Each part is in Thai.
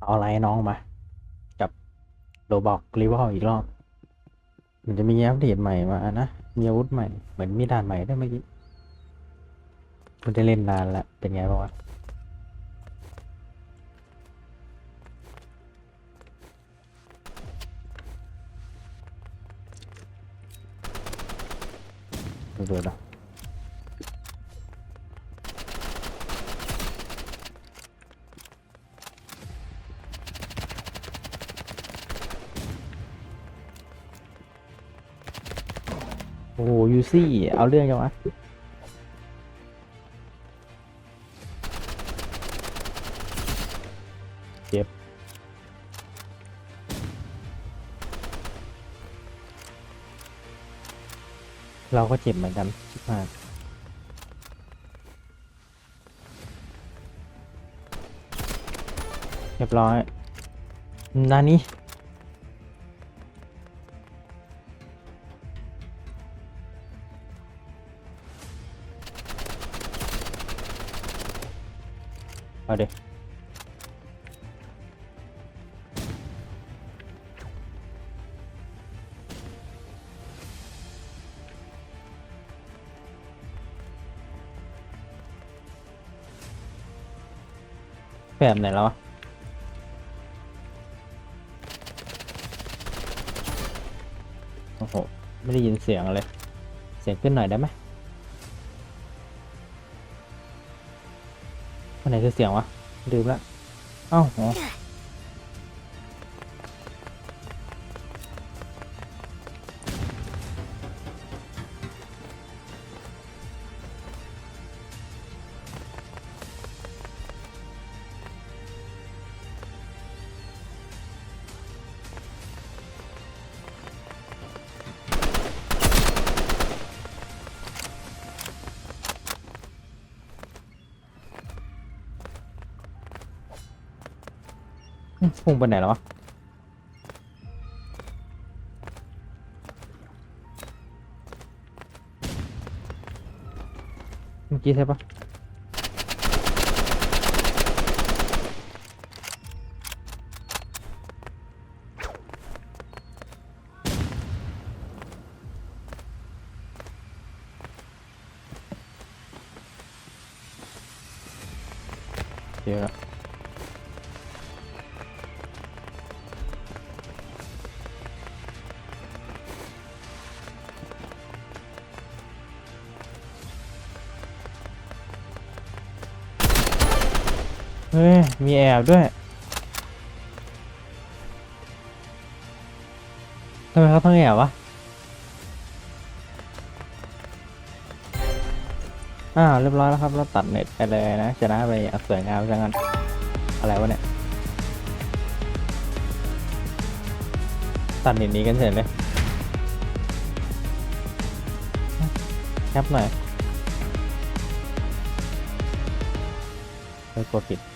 เอาอะไรน้องมา กับโรบอกรีวอลอีกรอบ มันจะมีอัปเดตใหม่มานะ มีอาวุธใหม่ เหมือนมีด่านใหม่ได้วยเมื่อกี้คุณได้เล่นนานแล้วเป็นไงบ้างวะดูดูนะ โอ้ยูซี่ เอาเรื่องยังวะเจ็บ เราก็เจ็บเหมือนกันชิบหายเรียบร้อยนานี้ เอาเดี๋ยวแบบไหนแล้วโอ้โห ไม่ได้ยินเสียงเลย เสียงขึ้นหน่อยได้ไหม คือเสียงวะลืมละเอ้า พุ่งไปไหนแล้ววะเมื่อกี้ใช่ปะเจอแฮ้ย มีแอบด้วยทำไมเขาต้องแอบวะ อ้าว เรียบร้อยแล้วครับ เราตัดเน็ตไปเลยนะ ชนะไปอย่างสวยงามจังกันอะไรวะเนี่ย ตัดเน็ตนี้กันเฉยเลยแคปหน่อยไม่กดผิด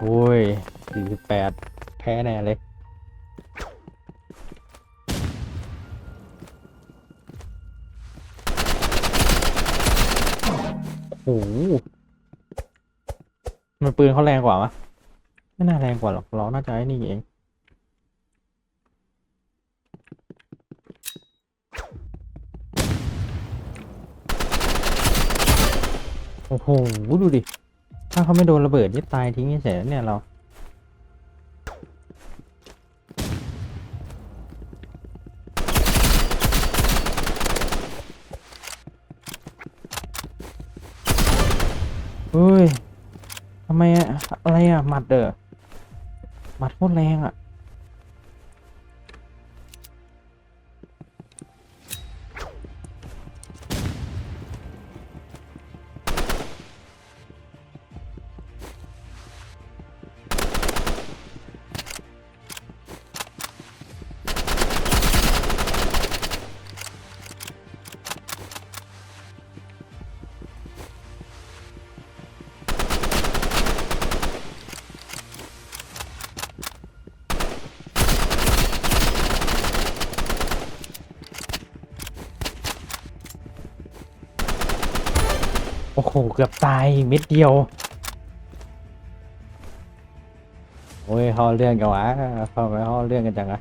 โอ้ยสี่สิบแปดแพ้แน่เลย โอ้โหมันปืนเขาแรงกว่ามะไม่น่าแรงกว่าหรอก เราน่าจะไอ้นี่เองโอ้โห ดูดิ ถ้าเขาไม่โดนระเบิดนี่ตายทิ้งเฉยเนี่ยเรา เฮ้ย ทำไมอะอะไรอะหมัดเด้อหมัดโคตรแรงอะ โอ้โห เกือบตายเม็ดเดียว โอ้ยเขาเรื่องกันวะเขาไปเขาเรื่องกันจังอะ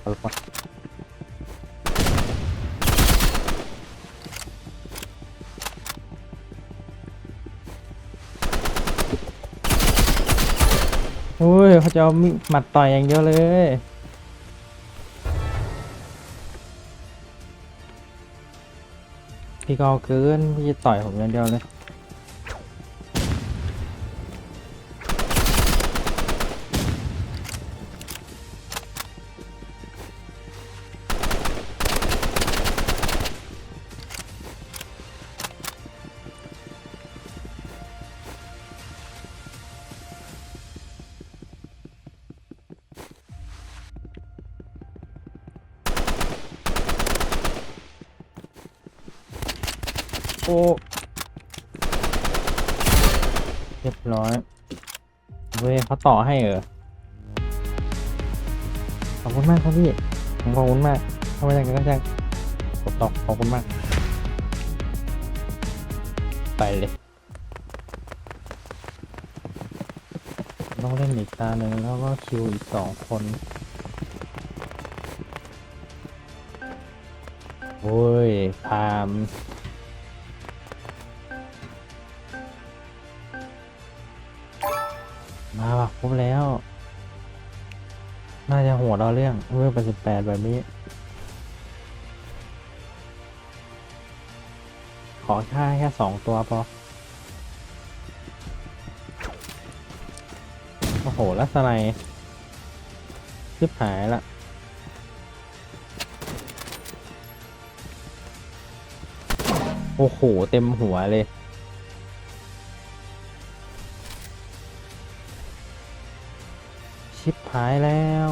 เอาละ อ้ยเขาจะเอามีดหมัดต่อยอย่างเดียวเลยพี่ก็เอเกินพี่จะต่อยผมอย่างเดียวเลย โอ้เรียบร้อยเว้ยเขาต่อให้เหรอขอบคุณมากครับพี่ผมขอบคุณมากทำไมอย่างนั้ก็ช่างกดตอกขอบคุณมาก ไปเลยต้องเล่นอีกตาหนึ่งแล้วก็คิวอีกสองคนโอ้ยพาม มาว่ะครบแล้ว น่าจะหัวเราะเรื่องเรื่องเป็นสิบแปดแบบนี้ ขอค่าแค่สองตัวพอ โอ้โหลักษณะชิบหายละโอ้โห เต็มหัวเลย ชิบหายแล้ว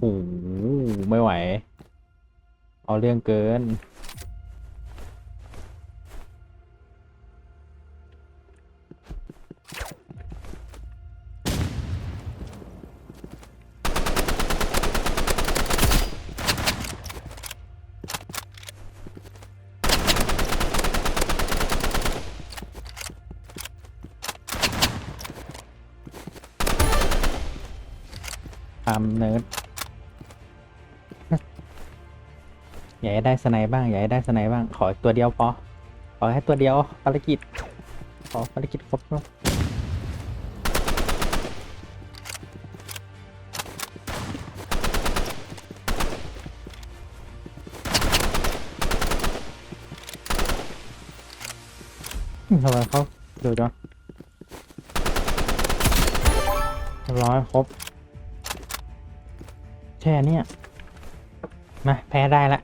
โอ้โหไม่ไหว เอาเรื่องเกิน ทำเนิร์ดอย่าให้ได้สไนบ้างอยาให้ได้สไนบ้างขอตัวเดียวพอขอแค่ตัวเดียวภารกิจขอภารกิจครบแล้วทำไมเขาเดี๋ยวจังร้อยครบ ค่เนี้ยมาแพ้ได้ละ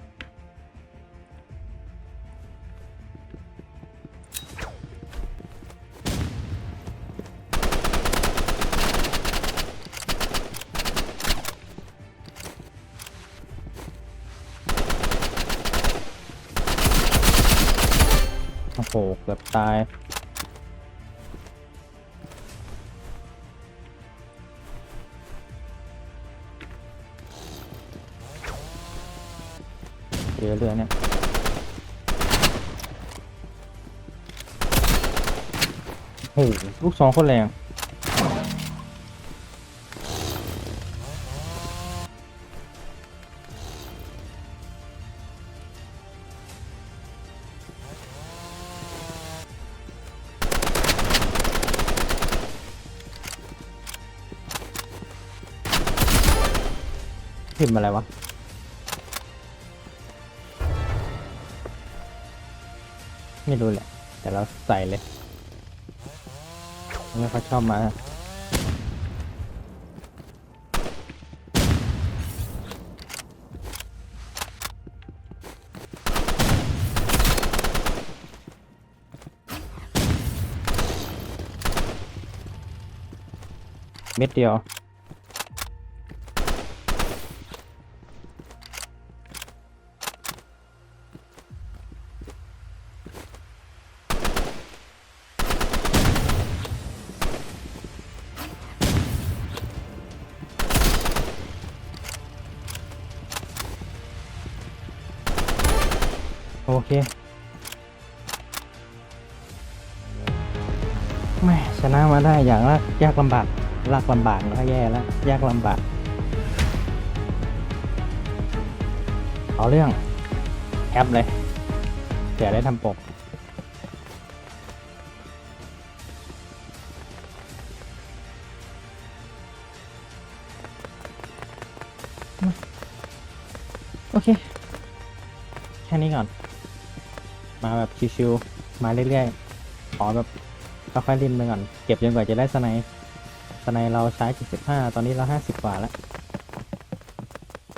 โอ้โหเกือบตาย เรือเรือเนี่ยโอ้โหลูกสองคนแรงพิมพ์อะไรวะ ไม่รู้แหละ แต่เราใส่เลยไม่เขาชอบมาเม็ดเดียว โอเคแม่ชนะมาได้อย่างละยากลำบากลากลำบากแล้วแย่แล้วยากลำบากเอาเรื่องแอปเลยเดี๋ยได้ทำปกโอเค แค่นี้ก่อน มาแบบชิวๆมาเรื่อยๆขอแบบค่อยๆเล่นไปก่อน เก็บจนกว่าจะได้สไนด์สไนด์เราใช้75ตอนนี้เรา50กว่าแล้ว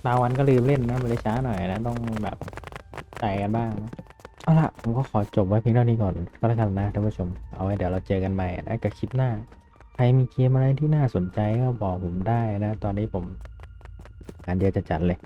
บางวันก็ลืมเล่นนะมันเลยช้าหน่อยนะต้องแบบใส่กันบ้างนะเอาล่ะผมก็ขอจบไว้เพียงเท่านี้ก่อนก็แล้วกันนะท่านผู้ชม เอาไว้เดี๋ยวเราเจอกันใหม่นะกับคลิปหน้า ใครมีเกมอะไรที่น่าสนใจก็บอกผมได้นะ ตอนนี้ผมงานเดียวจะจัดเลย